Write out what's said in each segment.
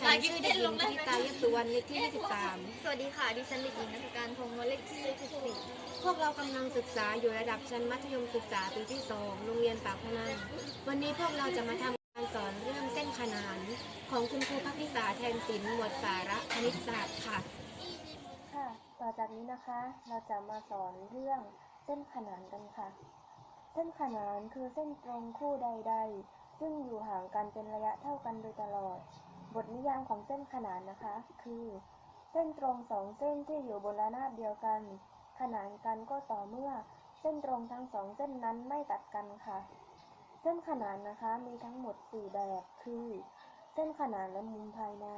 ฉันชื่อเด็กหญิงพิธิตายสุวรรณเลขที่สวัสดีค่ะ ดิฉันเด็กหญิงนักการพงศ์วเลขที่23พวกเรากำลังศึกษาอยู่ระดับชั้นมัธยมศึกษาปีที่2โรงเรียนปากพนังวันนี้พวกเราจะมาทำการสอนเรื่องเส้นขนานของคุณครูพักพิสาแทนศิลป์หมวดสาระคณิตศาสตร์ค่ะ ค่ะ ต่อจากนี้นะคะ เราจะมาสอนเรื่องเส้นขนานกันค่ะ เส้นขนานคือเส้นตรงคู่ใด ๆ ซึ่งอยู่ห่างกันเป็นระยะเท่ากันโดยตลอด บทนิยามของเส้นขนานนะคะ คือ เส้นตรงสองเส้นที่อยู่บนระนาบเดียวกัน ขนานกันก็ต่อเมื่อ เส้นตรงทั้งสองเส้นนั้นไม่ตัดกันค่ะ เส้นขนานนะคะมีทั้งหมด 4 แบบ คือ เส้นขนานและมุมภายใน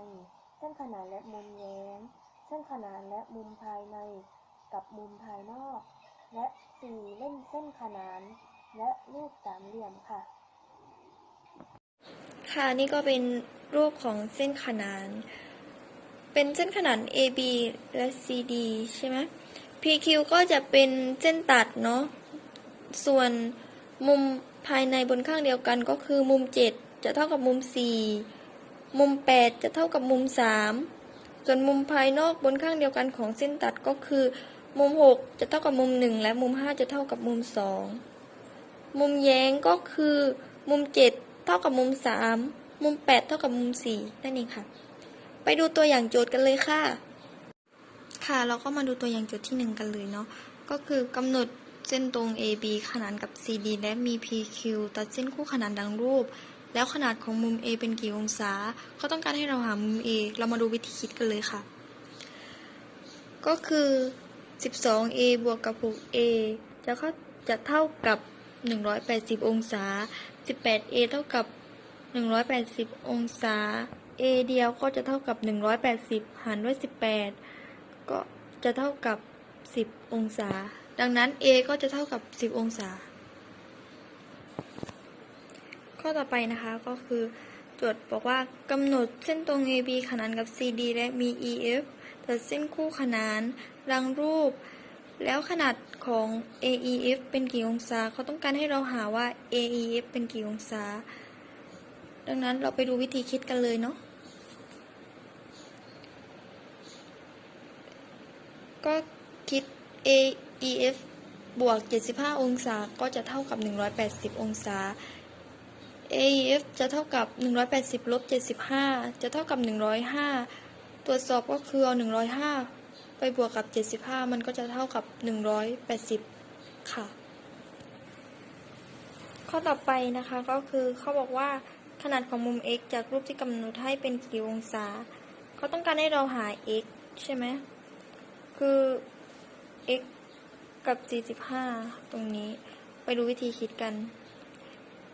เส้นขนานและมุมแย้มเส้นขนานและมุมภายใน กับมุมภายนอก และ 4 เล่นเส้นขนาน และรูปสามเหลี่ยมค่ะ ค่ะนี่ก็เป็นรูปของเส้นขนาน เป็นเส้นขนาน AB และ CD ใช่ไหม PQ ก็จะเป็นเส้นตัดเนาะ ส่วนมุมภายในบนข้างเดียวกันก็คือมุม 7 จะเท่ากับมุม 4 มุม 8 จะเท่ากับมุม 3 ส่วนมุมภายนอกบนข้างเดียวกันของเส้นตัดก็คือ มุม 6 จะเท่ากับมุม 1 และมุม 5 จะเท่ากับมุม 2 มุมแย้งก็คือมุม 7 เท่ากับมุม 3 มุม 8 เท่ากับมุม 4 นั่นเองค่ะ ไปดูตัวอย่างโจทย์กันเลยค่ะ ค่ะเราก็มาดูตัวอย่างโจทย์ที่ 1 กันเลยเนาะ ก็คือกำหนดเส้นตรง AB ขนานกับ CD และมี PQ ตัดเส้นคู่ขนานดังรูป แล้วขนาดของมุม A เป็นกี่องศาเขาต้องการให้เราหามุม A เรามาดูวิธีคิดกันเลยค่ะ ก็คือ 12A บวกกับ 6A จะเข้าจะเท่ากับ 180 องศา 18A เท่ากับ 180 องศา A เดียวก็จะเท่ากับ 180 หารด้วย 18 ก็จะเท่ากับ 10 องศา ดังนั้น A ก็จะเท่ากับ 10 องศา ข้อต่อไปนะคะก็คือโจทย์บอกว่ากำหนดเส้นตรง AB ขนานกับ CD และมี EF ตัดเส้นคู่ขนานรังรูป แล้วขนาด ของ AEF เป็นกี่องศา เขาต้องการให้เราหาว่า AEF เป็นกี่องศา ดังนั้นเราไปดูวิธีคิดกันเลยเนาะ ก็คิด AEF บวก 75 องศา ก็จะเท่ากับ 180 องศา AEF จะเท่ากับ 180ลบ75 จะเท่ากับ 105 ตรวจสอบก็คือเอา105 ไปบวกกับ 75 มันก็จะเท่ากับ 180 ค่ะ ข้อต่อไปนะคะก็คือเขาบอกว่าขนาดของมุม x จากรูปที่กำหนดให้เป็นกี่องศา เขาต้องการให้เราหา x ใช่ไหม คือ x กับ 45 ตรงนี้ ไปดูวิธีคิดกัน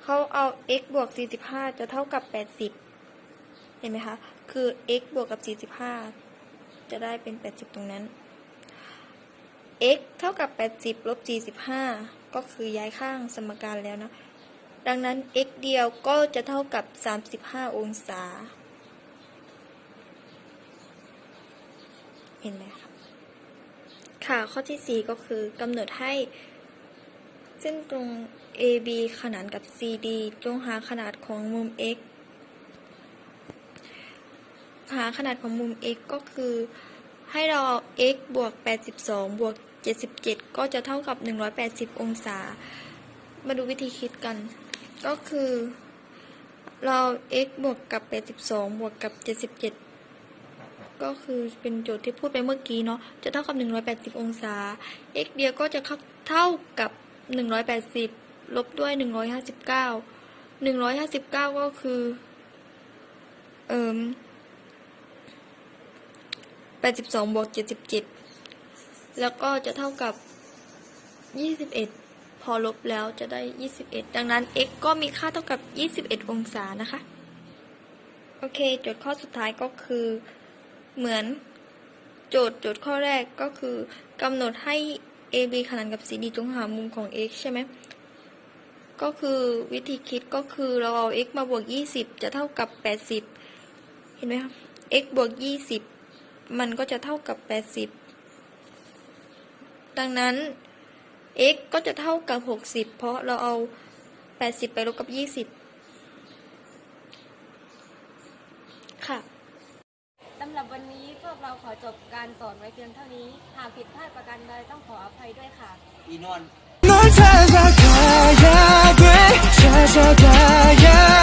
เขาเอา x บวก 45 จะเท่ากับ 80 เห็นไหมคะ คือ x บวกกับ 45 จะได้เป็น 80 ตรงนั้น x เท่ากับ 80ลบ45 ก็คือย้ายข้างสมการแล้วนะ ดังนั้น x เดียวก็จะเท่ากับ 35 องศา เห็นไหมคะค่ะ ข้อที่ 4 ก็คือกำหนดให้ เส้นตรง AB ขนานกับ CD จงหาขนาดของมุม x หาขนาดของมุม x ก็คือ ให้เราเอา x บวก 82 บวก 77 ก็จะเท่ากับ 180 องศา มาดูวิธีคิดกัน ก็คือ เรา x บวกกับ 82 บวกกับ 77 ก็คือเป็นโจทย์ที่พูดไปเมื่อกี้เนาะ จะเท่ากับ 180 องศา x เดียวก็จะเท่ากับ 180 ลบด้วย 159 159 ก็คือ เอ่ ม82บวก77แล้วก็จะเท่ากับ21พอลบแล้วจะได้21ดังนั้น x ก็มีค่าเท่ากับ21องศานะคะ โอเค โจทย์ข้อสุดท้ายก็คือ เหมือนโจทย์โจทย์ข้อแรกก็คือกำหนดให้ AB ขนานกับ CD จงหามุมของ x ใช่ไหม ก็คือวิธีคิดก็คือเราเอา x มาบวก 20 จะเท่ากับ 80 เห็นไหมครับ x บวก 20 มันก็จะเท่ากับ 80 ดังนั้น x ก็จะเท่ากับ 60 เพราะเราเอา 80 ไปลบกับ 20 ค่ะสำหรับวันนี้พวกเราขอจบการสอนไว้เพียงเท่านี้ หากผิดพลาดประการใดต้องขออภัยด้วยค่ะ อีนอน널 찾아